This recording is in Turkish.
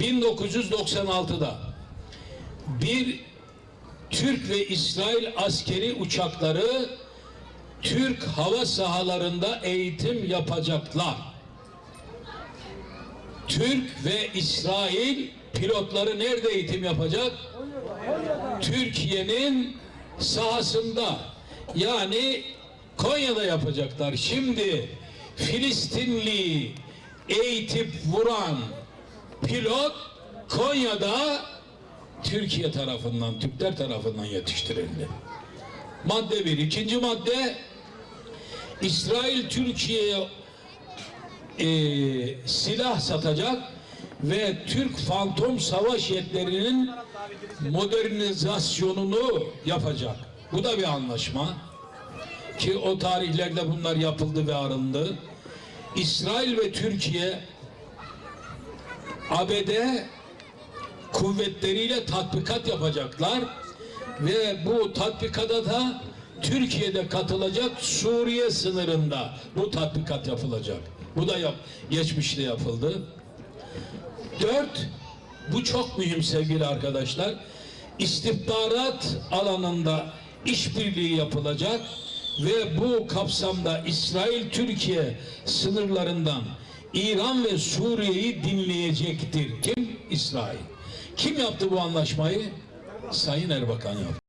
1996'da bir Türk ve İsrail askeri uçakları Türk hava sahalarında eğitim yapacaklar. Türk ve İsrail pilotları nerede eğitim yapacak? Türkiye'nin sahasında yani Konya'da yapacaklar. Şimdi Filistinli eğitip vuran pilot Konya'da Türkiye tarafından, Türkler tarafından yetiştirildi. Madde bir. İkinci madde İsrail Türkiye'ye e, silah satacak ve Türk Fantom Savaş jetlerinin modernizasyonunu yapacak. Bu da bir anlaşma. Ki o tarihlerde bunlar yapıldı ve arındı. İsrail ve Türkiye ABD kuvvetleriyle tatbikat yapacaklar ve bu tatbikata da Türkiye'de katılacak Suriye sınırında bu tatbikat yapılacak. Bu da yap, geçmişte yapıldı. Dört, bu çok mühim sevgili arkadaşlar. İstihbarat alanında işbirliği yapılacak ve bu kapsamda İsrail-Türkiye sınırlarından İran ve Suriye'yi dinleyecektir. Kim? İsrail. Kim yaptı bu anlaşmayı? Sayın Erbakan yaptı.